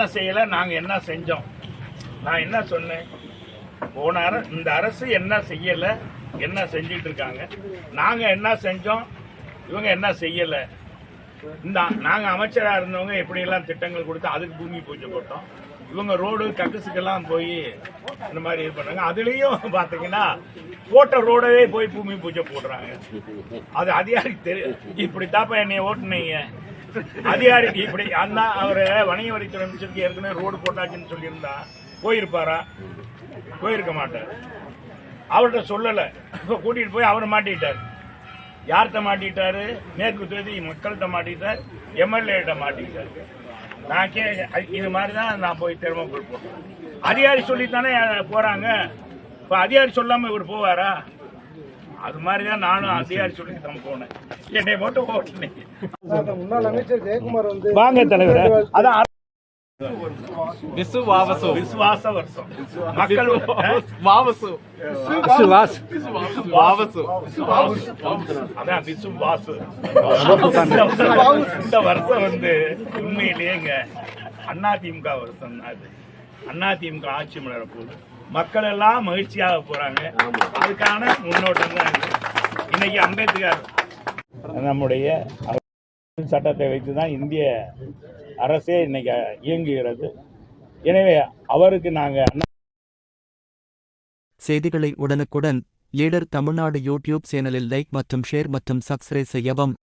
என்ன செய்யலை நாங்கள் என்ன செஞ்சோம்? நான் என்ன சொன்னேன்? போன அர இந்த அரசு என்ன செய்யலை என்ன செஞ்சிட்டு இருக்காங்க நாங்கள் என்ன செஞ்சோம் இவங்க என்ன செய்யலை? இந்த நாங்கள் அமைச்சராக இருந்தவங்க எப்படியெல்லாம் திட்டங்கள் கொடுத்து அதுக்கு பூமி பூஜை போட்டோம். இவங்க ரோடு கக்குசுக்கெல்லாம் போய் இந்த மாதிரி இது பண்ணாங்க அதுலேயும் பார்த்தீங்கன்னா போட்ட ரோடவே போய் பூமி பூஜை போடுறாங்க. அது அதிகாரி தெரியும் இப்படி தாப்பா என்னைய ஓட்டுனீங்க? அதிகாரிக்கு இப்படி அண்ணா அவர் வணிக வரித்துறை அமைச்சருக்கு ஏற்கனவே ரோடு போட்டாச்சுன்னு சொல்லியிருந்தா போயிருப்பாரா? போயிருக்க மாட்டார். அவர்கிட்ட சொல்லல. இப்ப கூட்டிட்டு போய் அவர் மாட்டிட்டார். யார்கிட்ட மாட்டிட்டாரு? மேற்கு தொகுதி மக்கள்கிட்ட மாட்டிட்டார் எம்எல்ஏட்ட மாட்டிட்டார். நான் கே இது மாதிரி தான் நான் போய் திரும்ப போட்டேன் அதிகாரி சொல்லித்தானே போறாங்க. இப்ப அதிகாரி சொல்லாம இவர் போவாரா? அது மாதிரி தான் நானும் அதிகாரி சொல்லி தான் போனேன். என்னை மட்டும் ஓட்டுனேன் முன்னாள் அமைச்சர் ஜெயக்குமார் வந்து வாங்க தலைவர். அதான் விசுவாச வருஷம். மக்கள் வாவசு. அதான் விசுவாசு. இந்த வருஷம் வந்து உண்மையிலேயேங்க அதிமுக வருஷம் அது. அதிமுக ஆட்சி மலர போகுது மக்கள் எல்லாம் மகிழ்ச்சியாக போறாங்க. அதுக்கான முன்னோட்டம் தான் இன்னைக்கு அம்பேத்கர் நம்முடைய சட்டத்தை வைத்து தான் இந்திய அரசே இன்னைக்கு இயங்குகிறது. எனவே அவருக்கு நாங்கள் செய்திகளை உடனுக்குடன் லீடர் தமிழ்நாடு யூடியூப் சேனலில் லைக் மற்றும் ஷேர் மற்றும் சப்ஸ்கிரைப் செய்யவும்.